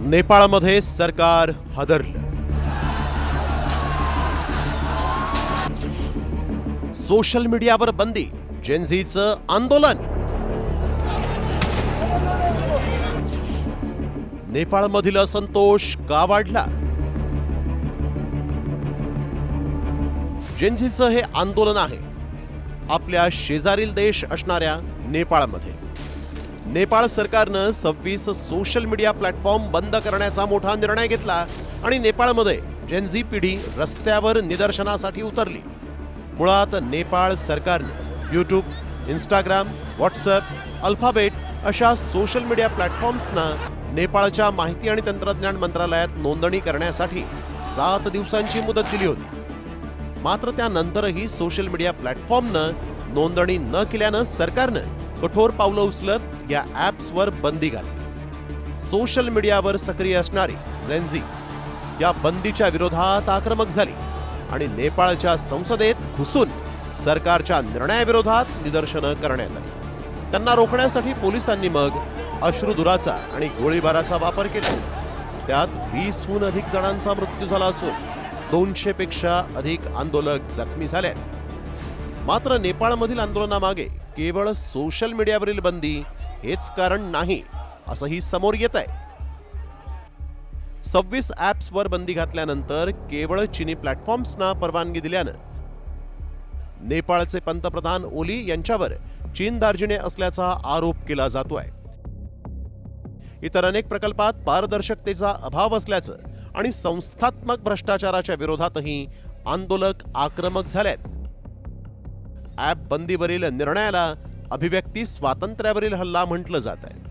नेपाळमध्ये सरकार हादरलं. सोशल मीडियावर बंदी जेनझीचं आंदोलन. नेपाळमधील असंतोष का वाढला? जेनझीचं हे आंदोलन आहे. आपल्या शेजारील देश असणाऱ्या नेपाळमध्ये. नेपाळ सरकारनं सव्वीस सोशल मीडिया प्लॅटफॉर्म बंद करण्याचा मोठा निर्णय घेतला आणि नेपाळमध्ये जेनझी पिढी रस्त्यावर निदर्शनासाठी उतरली. मुळात नेपाळ सरकारनं यूट्यूब इंस्टाग्राम व्हॉट्सअप अल्फाबेट अशा सोशल मीडिया प्लॅटफॉर्म्सना नेपाळच्या माहिती आणि तंत्रज्ञान मंत्रालयात नोंदणी करण्यासाठी सात दिवसांची मुदत दिली होती. मात्र त्यानंतरही सोशल मीडिया प्लॅटफॉर्मनं नोंदणी न केल्यानं सरकारनं कठोर पावलं उचलत या ॲप्सवर बंदी घातली. सोशल मीडियावर सक्रिय असणारी झेनझी या बंदीच्या विरोधात आक्रमक झाली आणि नेपाळच्या संसदेत घुसून सरकारच्या निर्णयाविरोधात निदर्शनं करण्यात आली. त्यांना रोखण्यासाठी पोलिसांनी मग अश्रुधुराचा आणि गोळीबाराचा वापर केला. त्यात वीसहून अधिक जणांचा मृत्यू झाला असून दोनशे पेक्षा अधिक आंदोलक जखमी झाले आहेत. मात्र नेपाळमधील आंदोलनामागे केवळ सोशल मीडियावरील बंदी हेच कारण नाही असंही समोर येत आहे. सव्वीस ॲप्सवर बंदी घातल्यानंतर केवळ चिनी प्लॅटफॉर्म्सना परवानगी दिल्यानं नेपाळचे पंतप्रधान ओली यांच्यावर चीन दार्जिने असल्याचा आरोप केला जातोय. इतर अनेक प्रकल्पात पारदर्शकतेचा अभाव असल्याचं आणि संस्थात्मक भ्रष्टाचाराच्या विरोधातही आंदोलक आक्रमक झालेत. ॲप बंदीवरील निर्णयाला अभिव्यक्ती स्वातंत्र्यावरील हल्ला म्हटलं जात आहे.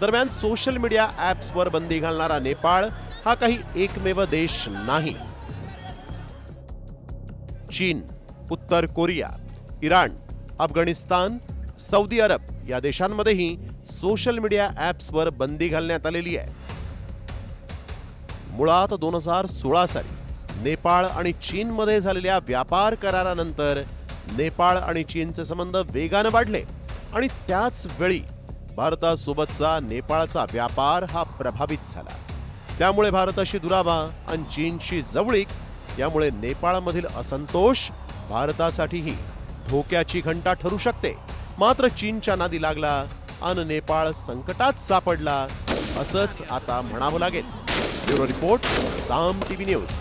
दरम्यान सोशल मीडिया ॲप्सवर बंदी घालणारा नेपाळ हा काही एकमेव देश नाही. चीन उत्तर कोरिया इराण अफगाणिस्तान सौदी अरब या देशांमध्येही सोशल मीडिया ॲप्सवर बंदी घालण्यात आलेली आहे. मुळात दोन हजार सोळा साली नेपाळ आणि चीनमध्ये झालेल्या व्यापार करारानंतर नेपाळ आणि चीनचे संबंध वेगानं वाढले. आणि त्याच वेळी भारतासोबतचा नेपाळचा व्यापार हा प्रभावित झाला. त्यामुळे भारताशी दुरावा आणि चीनशी जवळीक यामुळे नेपाळमधील असंतोष भारतासाठीही धोक्याची घंटा ठरू शकते. मात्र चीनच्या नादी लागला आणि नेपाळ संकटात सापडला असंच आता म्हणावं लागेल. Bureau report Saam TV news.